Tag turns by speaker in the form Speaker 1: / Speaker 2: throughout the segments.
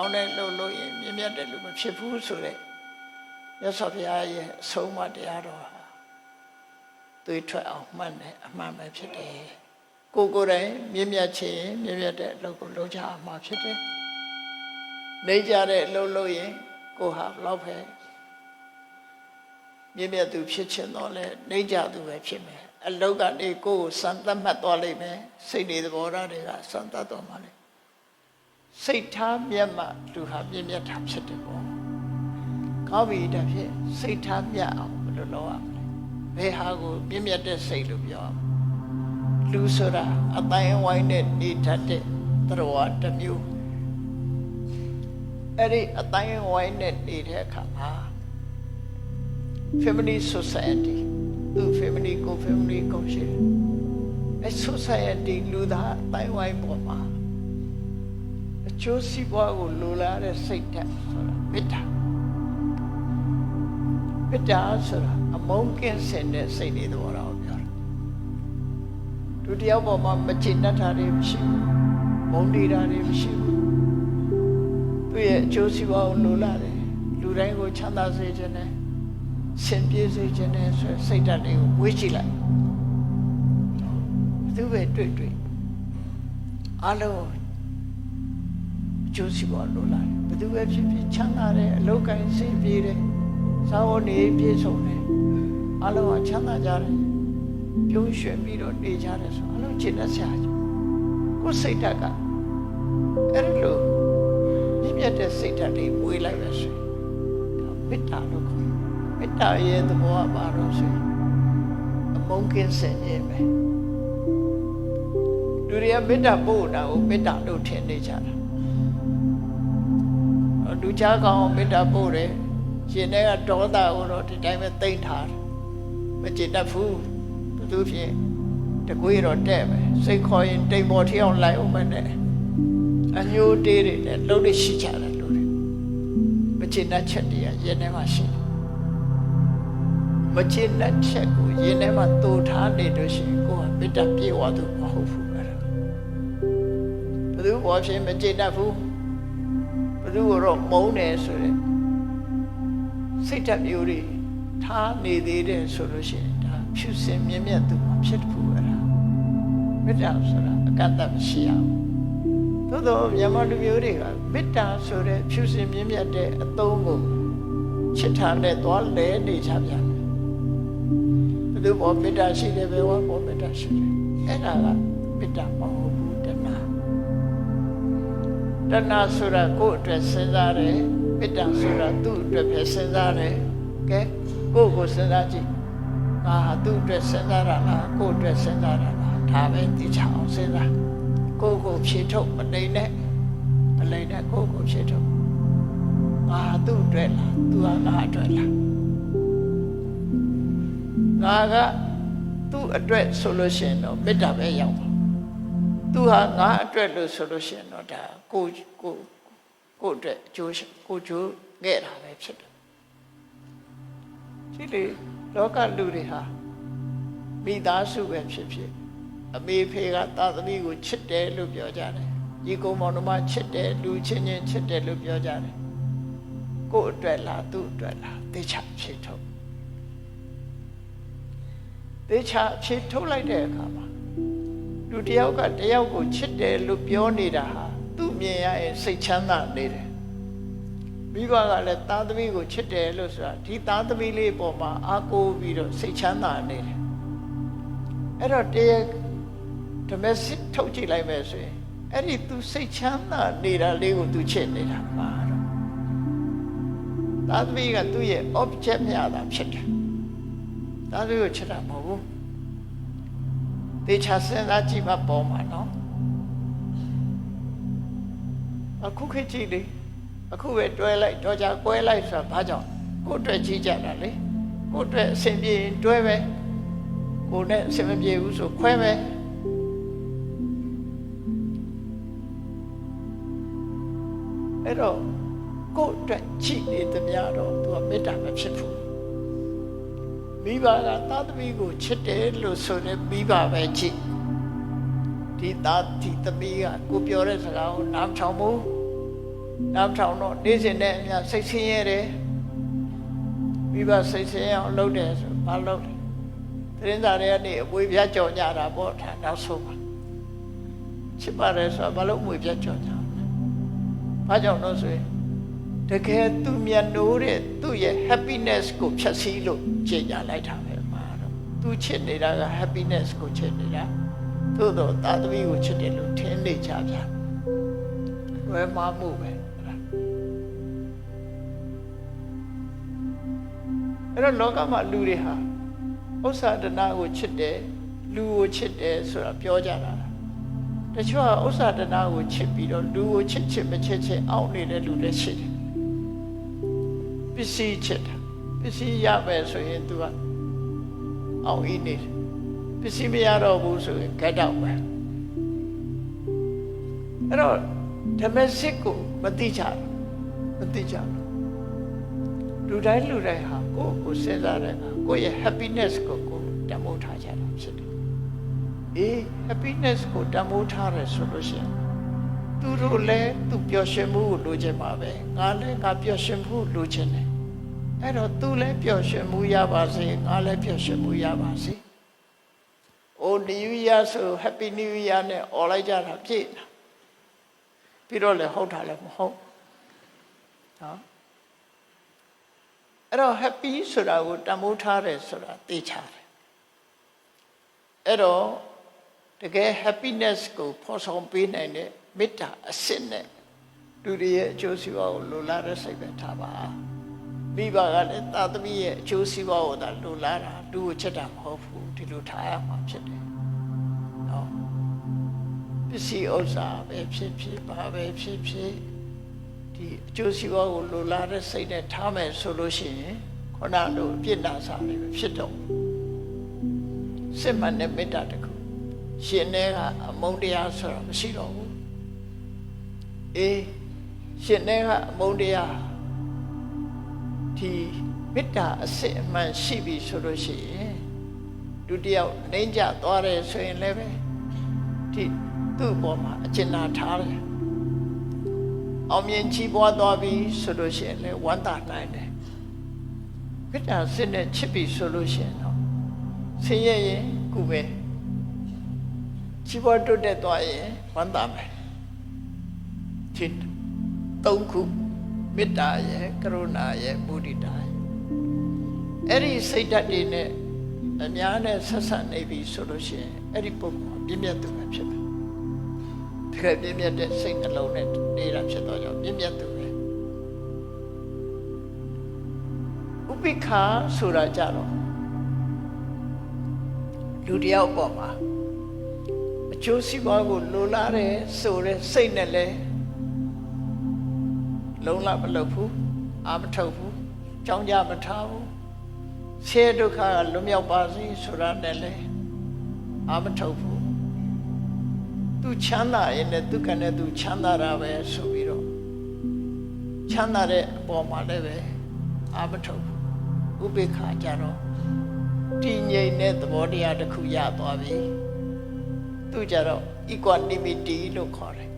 Speaker 1: အောင်းတဲ့လှုပ်လို့ရင်မြင့်မြတ်တယ်လို့မဖြစ်ဘူးဆိုတဲ့မြတ်စွာဘုရားရဲ့အဆုံးအမတရားတော်ဟာသွေးထွက်အောင်မှတ်တယ်အမှန်ပဲဖြစ်တယ်ကိုယ်ကိုယ်တိုင်မြင့်မြတ်ခြင်းမြင့်မြတ်တဲ့အလုပ်ကိုလုပ်ကြရမှာဖြစ်တယ်နေကြတဲ့အလုပ်လုပ်ရင်ကိုယ်ဟာဘလောက်ပဲမြင့်မြတ်သူဖြစ်ခြင်းတော့လဲနေကြသူပဲဖြစ်မယ်အလုပ်ကနေကိုယ်ကိုစံသတ်မှတ်သွားလိမ့်မယ်စိတ်တွေသဘောထားတွေကစံသတ်သွားမှာလေ စိတ်ထားမြတ်မှလူဟာမြင့်မြတ်တာဖြစ်တယ်ပေါ့ကောင်းပြီတဖြင့်စိတ်ထားမြတ်အောင်ဘယ်လိုလုပ်ရမလဲဘယ်ဟာကိုမြင့်မြတ်တဲ့စိတ်လို့ပြောရမလဲလူဆိုတာအတိုင်းဝိုင်းနဲ့နေတတ်တဲ့သရဝတစ်မျိုးအဲ့ဒီအတိုင်းဝိုင်းနဲ့နေတဲ့အခါမှာ family society သူ family ကို family ကိုရှိတယ်အဲ့ society လူသားအတိုင်းဝိုင်းပေါ်မှာအ ကျိုးစီးပွားကိုလိုလားတဲ့စိတ်ဓာတ်ဆိုတာမေတ္တာမေတ္တာဆိုတာအမုန်းကင်းစင်တဲ့စိတ်တွေသဘောတော်ပြောတာဒုတိယပေါ်မှာမချင်တတ်တာတွေမရှိဘူးမုန်းနေတာတွေမရှိဘူးသူ့ရဲ့အကျိုးစီးပွားကိုလိုလားတယ်လူတိုင်းကိုချမ်းသာစေခြင်းနဲ့စင်ပြေစေခြင်းနဲ့ဆိုစိတ်ဓာတ်တွေကိုဝေးကြည့်လိုက်သူပဲတွေ့တွေ့အလုံးအ ကျိုးစီးပွားလိုလာတယ်ဘယ်သူပဲဖြစ်ဖြစ်ချမ်းသာတယ်အလောက်ကိုင်းစင်ပြေတယ်သာဝနေပြည့်စုံတယ်အလုံးကချမ်းသာကြတယ်ပြုံးရွှင်ပြီးတော့နေကြတယ်ဆိုအလုံးကျင့်တတ်ဆရာကြီးကိုယ်စိတ်ဓာတ်ကအဲ့ဒီလိုမြင့်မြတ်တဲ့စိတ်ဓာတ်တွေမွေးလိုက်ပဲဆိုရင်ဒါမေတ္တာလို့ခေါ်တယ်မေတ္တာရဲ့သဘောကဘာလို့ဆိုရင်အမုန်းကင်းစင်ခြင်းပဲလူတွေကမေတ္တာပို့တာကိုမေတ္တာလို့ထင်နေကြတာ လူချာကောင်မေတ္တာပို့တယ်ရှင်တဲ့ကဒေါသကိုတော့ဒီတိုင်းပဲတိမ့်ထားတယ်မကြည်တတ်ဘူးဘသူဖြင့်တကွေးတော့တဲ့ပဲစိတ်ခေါ်ရင်တိမ်ပေါ်ထီအောင်လိုက်အောင်မနဲ့အညိုတေးတွေနဲ့လှုပ်လို့ရှိကြတယ်လူတွေမကြည်တတ်ချက်တွေကရင်ထဲမှာရှိတယ်မကြည်တတ်ချက်ကိုရင်ထဲမှာတူထားနေလို့ရှိရင်ကိုယ်ကမေတ္တာပြေဝသူမဟုတ်ဘူးအဲ့ဒါဘသူဘောဖြင့်မကြည်တတ်ဘူးဘယ် သူကတော့မုန်းတယ်ဆိုတဲ့စိတ်ဓာတ်မျိုးတွေထားနေသေးတယ်ဆိုလို့ရှိရင်ဒါဖြူစင်မြင့်မြတ်သူမှာဖြစ်ဖို့အဲ့ဒါမေတ္တာဆိုတာအကန့်အသတ်မရှိရဘူးသို့တော့မြန်မာလူမျိုးတွေကမေတ္တာဆိုတဲ့ဖြူစင်မြင့်မြတ်တဲ့အသုံးကိုချစ်ထားနဲ့သွားလဲနေကြပြန်တယ်ဘယ်သူပေါ်မေတ္တာရှိတယ်ဘယ်ဝါပေါ်မေတ္တာရှိတယ်အဲ့ဒါကမေတ္တာမဟုတ်ဘူး တဏှာတဏှာဆိုတာကိုယ့်အတွက်စဉ်းစားတယ်မေတ္တာဆိုတာသူ့အတွက်ပဲစဉ်းစားတယ်ကဲကိုယ့်ကိုစဉ်းစားကြည့်ငါဟာသူ့အတွက်စဉ်းစားတာလားကိုယ့်အတွက်စဉ်းစားတာလားဒါပဲသိချအောင်စဉ်းစားကိုယ့်ကိုဖြေထုတ်မနေနဲ့မလိမ့်နဲ့ကိုယ့်ကိုဖြေထုတ်ငါဟာသူ့အတွက်လားသူဟာငါအတွက်လားငါကသူ့အတွက်ဆိုလို့ရှိရင်တော့မေတ္တာပဲရောက်ပါ သူဟာငါအတွက်လို့ဆိုလို့ရှိရင်တော့ဒါကိုကိုကိုအတွက်အကျိုးရှိကိုကျိုးခဲ့တာပဲဖြစ်တယ်ဒီလေလောကလူတွေဟာမိသားစုပဲဖြစ်ဖြစ်အမေဖေကသာသမီကိုချစ်တယ်လို့ပြောကြတယ်ညီကောင်မောင်တို့မှချစ်တယ်လူချင်းချင်းချစ်တယ်လို့ပြောကြတယ်ကိုယ့်အတွက်လားသူ့အတွက်လားသေချာဖြေထုတ်သေချာဖြေထုတ်လိုက်တဲ့အခါမှာ လူတစ်ယောက်ကတစ်ယောက်ကိုချစ်တယ်လို့ပြောနေတာဟာသူ့မြင်ရရင်စိတ်ချမ်းသာနေတယ်မိဘကလည်းသားသမီးကိုချစ်တယ်လို့ဆိုတာဒီသားသမီးလေးပေါ်မှာအားကိုးပြီးတော့စိတ်ချမ်းသာနေတယ်အဲ့တော့တရဓမစစ်ထုတ်ကြည့်လိုက်မယ်ဆိုရင်အဲ့ဒီသူစိတ်ချမ်းသာနေတာလေးကိုသူချစ်နေတာပါတော့သားသမီးကသူ့ရဲ့ object မြတာဖြစ်တယ်သားသမီးကိုချစ်တာမဟုတ်ဘူး တေချာစဉ်းစားကြည့်မှပေါ်မှာနော်အခုခေတ်ကြည့်လေအခုပဲတွဲလိုက်တော့ကြကွဲလိုက်ဆိုတာဘာကြောင့်ကိုယ့်အတွက်ကြီးကြတာလေကိုယ့်အတွက်အဆင်ပြေရင်တွဲပဲကိုယ်နဲ့အဆင်မပြေဘူးဆိုခွဲပဲအဲ့တော့ကိုယ့်အတွက်ကြည့်နေသမျှတော့သူကမေတ္တာမဖြစ်ဘူး မိဘကသားသမီးကိုချစ်တယ်လို့ဆိုနေမိဘပဲချစ်ဒီသားဒီသမီးကကိုပြောတဲ့စကားကိုနားမထောင်ဘူးနောက်ထောင်တော့နေ့စဉ်နဲ့အများစိတ်ဆင်းရဲတယ်မိဘစိတ်ဆင်းရဲအောင်လုပ်တယ်ဆိုဘာလုပ်လဲသတင်းစာတွေကနေအပွေပြတ်ကြော်ကြတာပေါ့ထားနောက်ဆုံးပါချစ်ပါတယ်ဆိုတော့ဘာလို့အပွေပြတ်ကြော်ကြလဲဘာကြောင့်လို့ဆိုရင် တကယ်သူမြတ်နိုးတဲ့သူ့ရဲ့ happiness ကိုဖြတ်စည်းလို့ကြေညာလိုက်တာပဲမှာတော့သူချစ်နေတာက happiness ကိုချစ်နေတာသို့တော့သာသမီကိုချစ်တယ်လို့ထင်နေကြဗျာဝဲမှားမှုပဲအဲ့ဒါအဲ့တော့လောကမှာလူတွေဟာဥစ္စာဒနာကိုချစ်တယ်လူကိုချစ်တယ်ဆိုတာပြောကြတာတချို့ကဥစ္စာဒနာကိုချစ်ပြီးတော့လူကိုချစ်ချစ်မချစ်ချစ်အောင့်နေတဲ့လူလည်းရှိတယ် ပစ္စည်းချစ်တာပစ္စည်းရပဲဆိုရင် तू ကအောင့်ဤနေတယ်ပစ္စည်းမရတော့ဘူးဆိုရင်ဂတ်တော့ပဲအဲ့တော့ဓမ္မစစ်ကိုမတိကြဘူးမတိကြဘူးလူတိုင်းလူတိုင်းဟာကိုယ့်ကိုစဉ်းစားတဲ့အခါကိုယ့်ရဲ့ happiness ကိုကိုယ်တမိုးထားကြတာဖြစ်တယ်အေး happiness ကိုတမိုးထားတယ်ဆိုလို့ရှိရင်သူတို့လည်းသူပျော်ရွှင်မှုကိုလိုချင်ပါပဲငါလည်းငါပျော်ရွှင်မှုလိုချင်တယ် အဲ့တော့သူလည်းပျော်ရွှင်မှုရပါစေငါလည်းပျော်ရွှင်မှုရပါစေ။ Oh New Year ဆို Happy New Year နဲ့អော်လိုက်ကြတာပြည့်တာ။ပြီးတော့လည်းဟုတ်တာလည်းမဟုတ်။နော်။အဲ့တော့ happy ဆိုတာကိုတမိုးထားတယ်ဆိုတာသိချတယ်။အဲ့တော့တကယ် happiness ကိုဖော်ဆောင်ပေးနိုင်တဲ့မေတ္တာအစစ်နဲ့လူတွေရဲ့အကျိုးစီးပွားကိုလိုလားတဲ့စိတ်ပဲထားပါ မိဘကလည်းသာသမီရဲ့အကျိုးစီးပွားကိုသာလိုလားတာလူကိုချက်တာမဟုတ်ဘူးဒီလိုထားရမှာဖြစ်တယ်နော်ပစ္စည်းဥစ္စာပဲဖြစ်ဖြစ်ပါပဲဖြစ်ဖြစ်ဒီအကျိုးစီးပွားကိုလိုလားတဲ့စိတ်နဲ့ထားမယ်ဆိုလို့ရှိရင်ခုနလိုအပြစ်နာစာတွေပဲဖြစ်တော့စစ်မှန်တဲ့မေတ္တာတခုရှင်ထဲကအမုန်းတရားဆိုတာမရှိတော့ဘူးအေးရှင်ထဲကအမုန်းတရား ဒီမေတ္တာအစစ်အမှန်ရှိပြီဆိုလို့ရှိရင်လူတယောက်နှိမ့်ကြသွားတယ်ဆိုရင်လည်းပဲဒီသူ့ဘောမှာအကျဉ်းနာထားတယ်အောင်မြင်ချီးပွားသွားပြီဆိုလို့ရှိရင်လည်းဝမ်းသာနိုင်တယ်မေတ္တာစစ်နဲ့ချစ်ပြီဆိုလို့ရှိရင်တော့ဆင်းရဲရင်ကုပဲချီးပွားတွတ်တက်သွားရင်ဝမ်းသာမယ်ဒီသုံးခု မေတ္တာရဲ့ကရုဏာရဲ့မုဒိတာရဲ့အဲ့ဒီစိတ်ဓာတ်တွေနဲ့အများနဲ့ဆက်ဆက်နေပြီဆိုလို့ရှိရင်အဲ့ဒီပုံမှာပြည့်မြတ်သူပဲဖြစ်တယ်တကယ်ပြည့်မြတ်တဲ့စိတ်နှလုံးနဲ့နေတာဖြစ်တော့ကြောင့်ပြည့်မြတ်သူပဲဥပိ္ပခာဆိုတာကြတော့လူတယောက်ပေါ်မှာအကျိုးစီးပွားကိုလိုလားတဲ့ဆိုတဲ့စိတ်နဲ့လည်း လုံးလမလုပ်ဘူးအာမထုတ်ဘူးကြောင်းကြမထားဘူးဆဲဒုက္ခကလွတ်မြောက်ပါစေဆိုတာနဲ့လေအာမထုတ်ဘူးသူချမ်းသာရင်လည်းသူကနဲ့သူချမ်းသာတာပဲဆိုပြီးတော့ချမ်းသာတဲ့အပေါ်မှာလည်းပဲအာမထုတ်ဘူးဥပေက္ခကြတော့တည်ငြိမ်တဲ့သဘောတရားတစ်ခုရသွားပြီသူကြတော့ equanimity လို့ခေါ်တယ်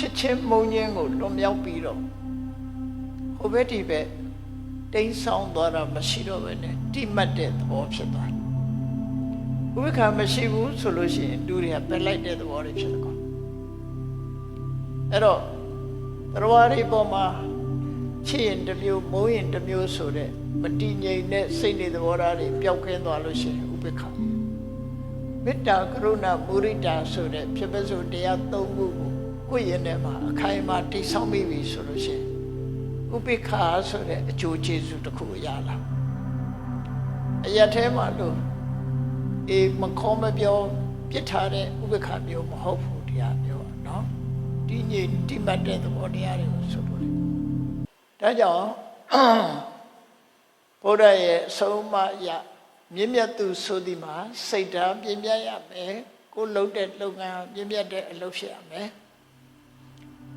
Speaker 1: ချစ်ချင်းမုန်းခြင်းကိုလွန်မြောက်ပြီးတော့ဟိုဘက်ဒီဘက်တိမ်းဆောင်သွားတာမရှိတော့ဘဲနဲ့တိမှတ်တဲ့သဘောဖြစ်သွားတယ်။ဥပ္ပခါမရှိဘူးဆိုလို့ရှိရင်လူတွေကပယ်လိုက်တဲ့သဘောတွေဖြစ်သွားတယ်။အဲ့တော့တရားတွေပေါ်မှာချစ်ရင်တစ်မျိုးမုန်းရင်တစ်မျိုးဆိုတဲ့မတည်ငြိမ်တဲ့စိတ်နေသဘောထားတွေပျောက်ကင်းသွားလို့ရှိရင်ဥပ္ပခါမေတ္တာကရုဏာမုရိဒာဆိုတဲ့ဖြစ်ပစိုးတရား၃ခုကို ကိုယ့်ရင်ထဲမှာအခိုင်အမာတိတ်ဆောင်းမိပြီဆိုလို့ရှိရင်ဥပိ္ခာဆိုတဲ့အကျိုးကျေးဇူးတစ်ခုရလာအရက်ထဲမှာလို့အေးမခေါ်မပြောပြစ်ထားတဲ့ဥပိ္ခာမျိုးမဟုတ်ဘူးတရားပြောနော်ဒီညိတိမတ်တဲ့သဘောတရားတွေကိုဆိုလိုတယ်ဒါကြောင့်ဘုရားရဲ့အဆုံးအမအရာမြင့်မြတ်သူဆိုသည်မှာစိတ်ဓာတ်ပြင်းပြရမယ်ကိုလှုပ်တဲ့လုပ်ငန်းပြင်းပြတဲ့အလုပ်ဖြစ်ရမယ်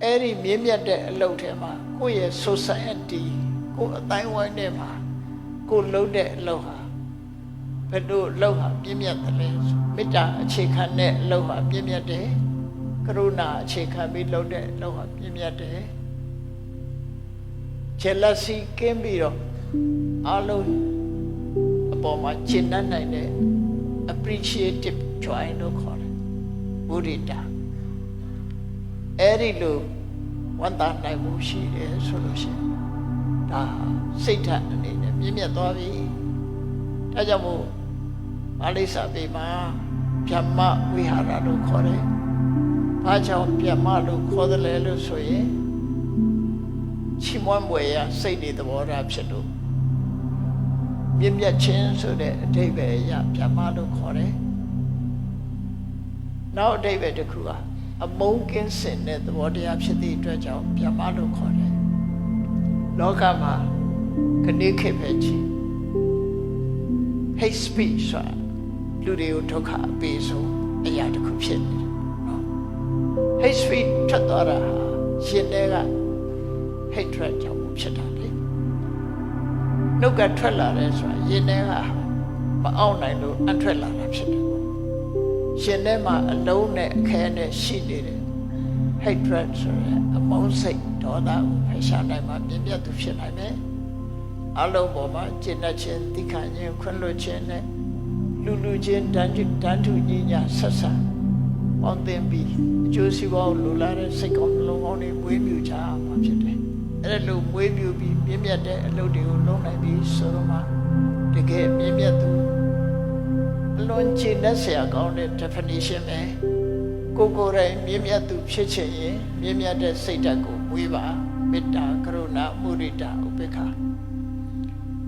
Speaker 1: အဲ့ဒီမြင့်မြတ်တဲ့အလုပ်ထဲမှာကိုယ့်ရဲ့ society ကိုယ်အတိုင်းဝိုင်းထဲမှာကိုယ်လုပ်တဲ့အလုပ်ဟာဘယ်လိုလုပ်ဟာပြည့်မြတ်တယ်လဲမေတ္တာအခြေခံတဲ့အလုပ်ဟာပြည့်မြတ်တယ်ကရုဏာအခြေခံပြီးလုပ်တဲ့လောက်ဟာပြည့်မြတ်တယ် jealousy ကင်းပြီးတော့အလုံးအပေါ်မှာကျင့်တတ်နိုင်တဲ့ appreciative joy လို့ခေါ်တယ်ဘုရိတာ အဲ့ဒီလိုဝန်တာနိုင်မှုရှိတယ်ဆိုလို့ရှိရင်ဒါစိတ်ဓာတ်အနေနဲ့မြင့်မြတ်သွားပြီဒါကြောင့်မို့မာလိစာပေမှာဗျမ္မဝိဟာရလို့ခေါ်တယ်ဘာကြောင့်ဗျမ္မလို့ခေါ်တယ်လဲလို့ဆိုရင်ချီးမွမ်းမွယ်ရစိတ်တွေသဘောထားဖြစ်လို့မြင့်မြတ်ခြင်းဆိုတဲ့အဓိပ္ပာယ်အရပြမလို့ခေါ်တယ်။နောက်အဓိပ္ပာယ်တစ်ခုက အမုန်းကင်းစင်တဲ့သဘောတရားဖြစ်သည့်အတွက်ကြောင့်ပြမလို့ခေါ်တယ်။လောကမှာခဏိခေတ်ပဲချီ hate speech ဆိုတာလူတွေကိုဒုက္ခအပေးဆုံးအရာတစ်ခုဖြစ်နေတယ်နော် hate speech ထွက်သွားတာဟာရှင်တွေက hatred ကြောင့်ဖြစ်တာလေနှုတ်ကထွက်လာတယ်ဆိုတာရင်ထဲကမအောင်နိုင်လို့အထွက်လာတာဖြစ်တယ်ပေါ့ ရှင်ထဲမှာအလုံးနဲ့အခဲနဲ့ရှိနေတဲ့ hatred ဆိုရယ်အမုန်းစိတ်ဒေါသကိုဖယ်ရှားနိုင်မှပြည့်ပြတ်သူဖြစ်နိုင်မယ်အလုံးပေါ်မှာကျင့်တတ်ခြင်းသိခံခြင်းခွင့်လွှတ်ခြင်းနဲ့လူလူချင်းတန်းတူတန်းတူညီညာဆက်ဆံပေါင်းသင်ပြီးအကျိုးစီးပွားကိုလိုလားတဲ့စိတ်ကောင်းနှလုံးကောင်းတွေမွေးမြူကြမှာဖြစ်တယ်အဲ့ဒါလို့မွေးမြူပြီးမြင့်မြတ်တဲ့အလုပ်တွေကိုလုပ်နိုင်ပြီးဆိုတော့မှတကယ်မြင့်မြတ်သူအ လွန်ကျင့်တတ်စရာကောင်းတဲ့ definition ပဲကိုယ်ကိုယ်တိုင်မြင့်မြတ်သူဖြစ်ချင်ရင်မြင့်မြတ်တဲ့စိတ်ဓာတ်ကိုမွေးပါမေတ္တာကရုဏာမုဒိတာဥပေက္ခ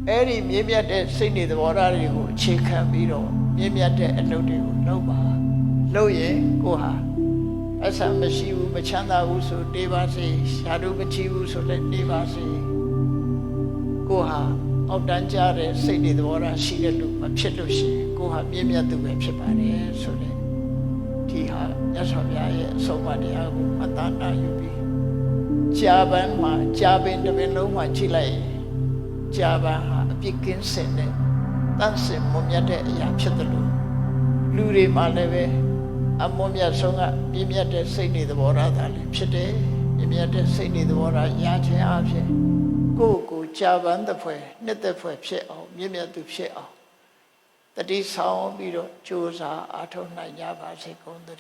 Speaker 1: အဲ့ဒီမြင့်မြတ်တဲ့စိတ်နေသဘောထားတွေကိုအခြေခံပြီးတော့မြင့်မြတ်တဲ့အလုပ်တွေကိုလုပ်ပါလုပ်ရင်ကိုယ်ဟာအဆံမရှိဘူးမချမ်းသာဘူးဆိုနေပါစေရှားတို့မချီဘူးဆိုလည်းနေပါစေကိုယ်ဟာအောက်တန်းကြတဲ့စိတ်နေသဘောထားရှိတဲ့လူမဖြစ်လို့ရှိရင် ကိုယ်ဟာမြင့်မြတ်သူပဲဖြစ်ပါတယ်ဆိုတဲ့ဒီဟာရသော်ဘုရားရဲ့အဆုံးအမတရားကိုအသာနာယူပြီးကြာပန်းမှာကြာပင်တစ်ပင်လုံးမှာကြည့်လိုက်ရင်ကြာပန်းဟာအပြစ်ကင်းစင်တဲ့တန့်စင်မွန်မြတ်တဲ့အရာဖြစ်တယ်လို့လူတွေမှလည်းပဲအမွန်မြတ်ဆုံးကပြည့်မြတ်တဲ့စိတ်နေသဘောထားသာလည်းဖြစ်တယ်ပြည့်မြတ်တဲ့စိတ်နေသဘောထားရခြင်းအဖြစ်ကိုယ့်ကိုယ်ကြာပန်းတစ်ဖွဲနှစ်သက်ဖွဲဖြစ်အောင်မြင့်မြတ်သူဖြစ်အောင် တတိဆောင်ပြီးတော့ကြိုးစားအားထုတ်နိုင်ကြပါစေကုန်သတ